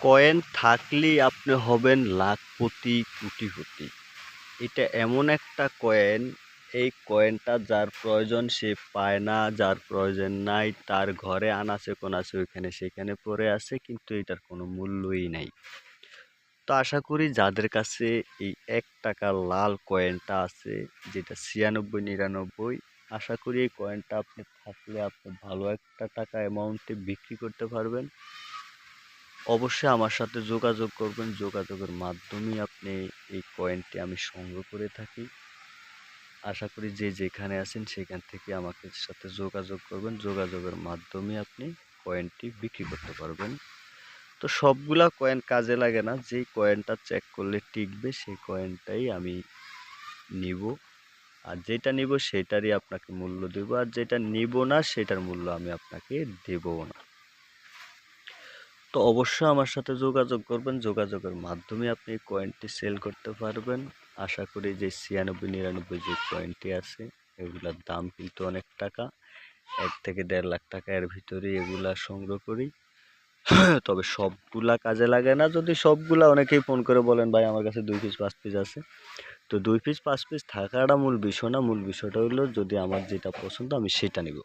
Coin থাকলেই আপনি হবেন লাখপতি, কোটিপতি। এটা এমন একটা কয়েন এই কয়েনটা যার প্রয়োজন সে পায় না, যার প্রয়োজন নাই, তার ঘরে আনাচে কোনাচে ওইখানে সেখানে পড়ে আছে, কিন্তু এটার কোনো মূল্যই নাই। তো আশা করি যাদের কাছে এই এক টাকার লাল কয়েনটা আছে, যেটা ছিয়ানব্বই, নিরানব্বই, আশা করি এই কয়েনটা আপনি থাকলে আপনি ভালো একটা টাকা অ্যামাউন্টে বিক্রি করতে পারবেন। অবশ্যই আমার সাথে যোগাযোগ করবেন। যোগাযোগের মাধ্যমেই আপনি এই কয়েনটি আমি সংগ্রহ করে থাকি। আশা করি যে যেখানে আছেন সেখান থেকে আমাকে সাথে যোগাযোগ করবেন। যোগাযোগের মাধ্যমে আপনি কয়েনটি বিক্রি করতে পারবেন। তো সবগুলা কয়েন কাজে লাগে না। যেই কয়েনটা চেক করলে টিকবে সেই কয়েনটাই আমি নিব। আর যেটা নিব সেটারই আপনাকে মূল্য দেব। আর যেটা নিব না সেটার মূল্য আমি আপনাকে দেবও না। তো অবশ্যই আমার সাথে যোগাযোগ করবেন। যোগাযোগের মাধ্যমে আপনি কয়েনটি সেল করতে পারবেন। আশা করি যে ছিয়ানব্বই, নিরানব্বই যে কয়েনটি আছে, এগুলার দাম কিন্তু অনেক টাকা। এক থেকে দেড় লাখ টাকা এর ভিতরেই এগুলা সংগ্রহ করি। তবে সবগুলা কাজে লাগে না। যদি সবগুলা অনেকেই ফোন করে বলেন, ভাই, আমার কাছে দুই পিস পাঁচ পিস আছে। তো দুই পিস পাঁচ পিস থাকাটা মূল বিষয় না। মূল বিষয়টা হলো যদি আমার যেটা পছন্দ আমি সেটা নিব।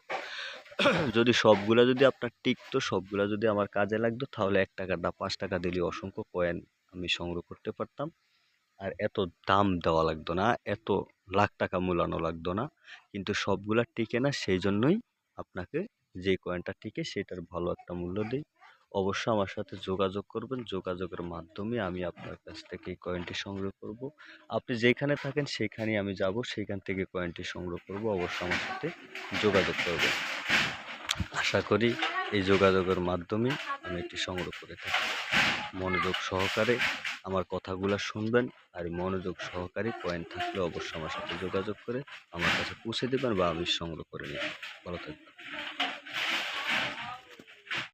যদি সবগুলা যদি আপনার টিকতো, সবগুলা যদি আমার কাজে লাগতো, তাহলে এক টাকা না, পাঁচ টাকা দিলে অসংখ্য কয়েন আমি সংগ্রহ করতে পারতাম। আর এত দাম দেওয়া লাগতো না, এত লাখ টাকা মূলানো লাগতো না। কিন্তু সবগুলা টিকে না, সেই জন্যই আপনাকে যে কয়েনটা টিকে, সেটার ভালো একটা মূল্য দিই। অবশ্যই আমার সাথে যোগাযোগ করবেন। যোগাযোগের মাধ্যমে আমি আপনার কাছ থেকে এই কয়েনটি সংগ্রহ করব। আপনি যেখানে থাকেন সেখানেই আমি যাব, সেখান থেকে কয়েনটি সংগ্রহ করব। অবশ্যই আমার সাথে যোগাযোগ করবেন। আশা করি এই যোগাযোগের মাধ্যমে আমি এটি সংগ্রহ করে থাকি। মনোযোগ সহকারে আমার কথাগুলো শুনবেন আর মনোযোগ সহকারে কয়েন থাকলে অবশ্যই আমার সাথে যোগাযোগ করে আমার কাছে পৌঁছে দেবেন বা আমি সংগ্রহ করে নেব। ভালো থাকবেন।